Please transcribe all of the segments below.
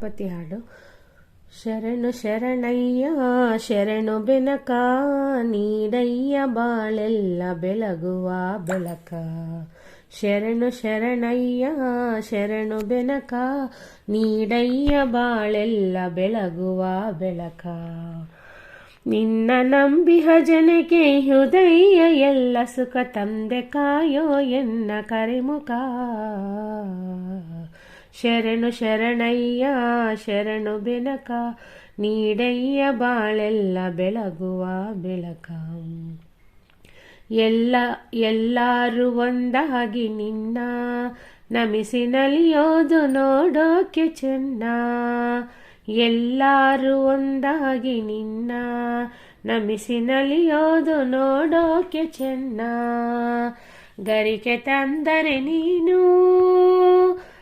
ಗಣಪತಿ ಹಾಡು. ಶರಣು ಶರಣಯ್ಯ, ಶರಣು ಬೆನಕ, ನೀಡಯ್ಯ ಬಾಳೆಲ್ಲ ಬೆಳಗುವ ಬೆಳಕ. ಶರಣು ಶರಣಯ್ಯ, ಶರಣು ಬೆನಕ, ನೀಡಯ್ಯ ಬಾಳೆಲ್ಲ ಬೆಳಗುವ ಬೆಳಕ. ನಿನ್ನ ನಂಬಿ ಜನಕ್ಕೆ ಹೃದಯ, ಎಲ್ಲ ಸುಖ ತಂದೆ ಕಾಯೋ ಎನ್ನ ಕರಿಮುಖ ಶರಣು ಶರಣಯ್ಯ, ಶರಣು ಬೆನಕ, ನೀಡಯ್ಯ ಬಾಳೆಲ್ಲ ಬೆಳಗುವ ಬೆಳಕ. ಎಲ್ಲ, ಎಲ್ಲರೂ ಒಂದಾಗಿ ನಿನ್ನ ನಮಿಸಿ ನಲಿಯೋದು ನೋಡೋಕೆ ಚೆನ್ನ. ಎಲ್ಲರೂ ಒಂದಾಗಿ ನಿನ್ನ ನಮಿಸಿ ನಲಿಯೋದು ನೋಡೋಕೆ ಚೆನ್ನ. ಗರಿಕೆ ತಂದರೆ ನೀನು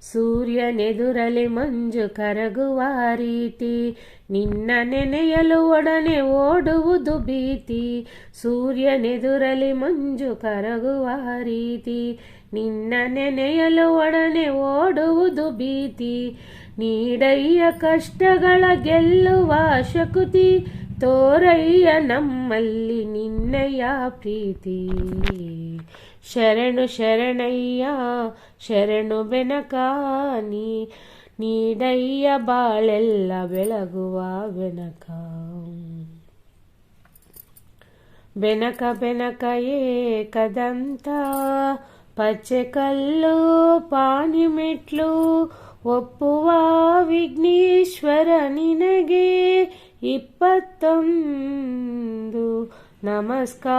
ಸೂರ್ಯನೆದುರಲಿ ಮಂಜು ಕರಗುವ ರೀತಿ, ನಿನ್ನ ನೆನೆಯಲು ಒಡನೆ ಓಡುವುದು ಭೀತಿ. ಸೂರ್ಯನೆದುರಲಿ ಮಂಜು ಕರಗುವ ರೀತಿ, ನಿನ್ನ ನೆನೆಯಲು ಒಡನೆ ಓಡುವುದು ಭೀತಿ. ನೀಡಯ್ಯ ಕಷ್ಟಗಳ ಗೆಲ್ಲುವ ಶಕುತಿ, ತೋರಯ್ಯ ನಮ್ಮಲ್ಲಿ ನಿನ್ನಯ ಪ್ರೀತಿ. ಶರಣು ಶರಣಯ್ಯ ಶರಣು ಬೆನಕ ನೀ ನೀಡಯ್ಯ ಬಾಳೆಲ್ಲ ಬೆಳಗುವ ಬೆನಕ ಬೆನಕ ಬೆನಕ ಏಕದಂತ ಪಚ್ಚೆ ಕಲ್ಲು ಪಾನಿ ಮೆಟ್ಲು ಒಪ್ಪುವ ವಿಘ್ನೇಶ್ವರ ನಿನಗೆ ಇಪ್ಪತ್ತೊಂದು ನಮಸ್ಕಾರಗಳು.